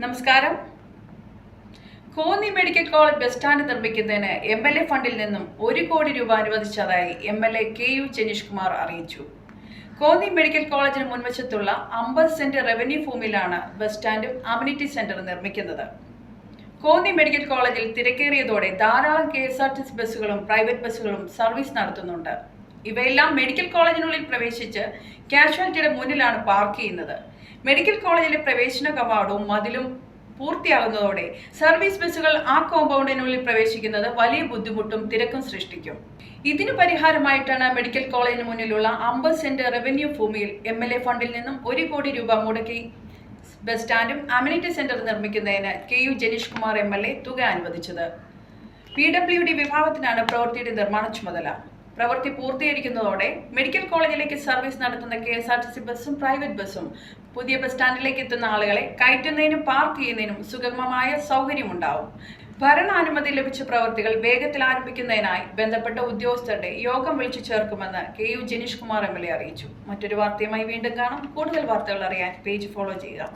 നമസ്കാരം. Konni medical college bus stand നിർമ്മിക്കുന്നതിന് M L A ഫണ്ടിൽ നിന്നും ഒരു കോടി രൂപ അനുവദിച്ചതായി M L A K U Janeesh Kumar അറിയിച്ചു. കോന്നി മെഡിക്കൽ കോളേജിന് മുൻവശത്തുള്ള അമ്പത് സെന്റ് റവന്യൂ ഭൂമിയിലാണ് ബസ് സ്റ്റാൻഡും അമ്യൂണിറ്റി സെന്റർ നിർമ്മിക്കുന്നത്. കോന്നി മെഡിക്കൽ കോളേജിൽ തിരക്കേറിയതോടെ ധാരാളം K S R T C ബസ്സുകളും പ്രൈവറ്റ് ബസ്സുകളും സർവീസ് നടത്തുന്നുണ്ട്. ഇവയെല്ലാം മെഡിക്കൽ കോളേജിനുള്ളിൽ പ്രവേശിച്ച് കാഷ്വാലിറ്റിയുടെ മുന്നിലാണ് പാർക്ക് ചെയ്യുന്നത്. മെഡിക്കൽ കോളേജിലെ പ്രവേശന കവാടവും മതിലും പൂർത്തിയാകുന്നതോടെ സർവീസ് ബസ്സുകൾ ആ കോമ്പൗണ്ടിനുള്ളിൽ പ്രവേശിക്കുന്നത് വലിയ ബുദ്ധിമുട്ടും തിരക്കും സൃഷ്ടിക്കും. ഇതിന് പരിഹാരമായിട്ടാണ് മെഡിക്കൽ കോളേജിന് മുന്നിലുള്ള അമ്പത് സെന്റ് റവന്യൂ ഭൂമിയിൽ എം എൽ എ ഫണ്ടിൽ നിന്നും ഒരു കോടി രൂപ മുടക്കി ബസ് സ്റ്റാൻഡും അമ്യൂണിറ്റി സെന്റർ നിർമ്മിക്കുന്നതിന് K U Janeesh Kumar M L A തുക അനുവദിച്ചത്. പി ഡബ്ല്യു ഡി വിഭാഗത്തിനാണ് പ്രവൃത്തിയുടെ നിർമ്മാണ ചുമതല. പ്രവൃത്തി പൂർത്തീകരിക്കുന്നതോടെ മെഡിക്കൽ കോളേജിലേക്ക് സർവീസ് നടത്തുന്ന K S R T C ബസ്സും പ്രൈവറ്റ് ബസ്സും പുതിയ ബസ് സ്റ്റാൻഡിലേക്ക് എത്തുന്ന ആളുകളെ കയറ്റുന്നതിനും പാർക്ക് ചെയ്യുന്നതിനും സുഗമമായ സൗകര്യമുണ്ടാവും. ഭരണാനുമതി ലഭിച്ച പ്രവൃത്തികൾ വേഗത്തിൽ ആരംഭിക്കുന്നതിനായി ബന്ധപ്പെട്ട ഉദ്യോഗസ്ഥരുടെ യോഗം വിളിച്ചു ചേർക്കുമെന്ന് K U Janeesh Kumar M L A അറിയിച്ചു. മറ്റൊരു വാർത്തയുമായി വീണ്ടും കാണാം. കൂടുതൽ വാർത്തകൾ അറിയാൻ പേജ് ഫോളോ ചെയ്യുക.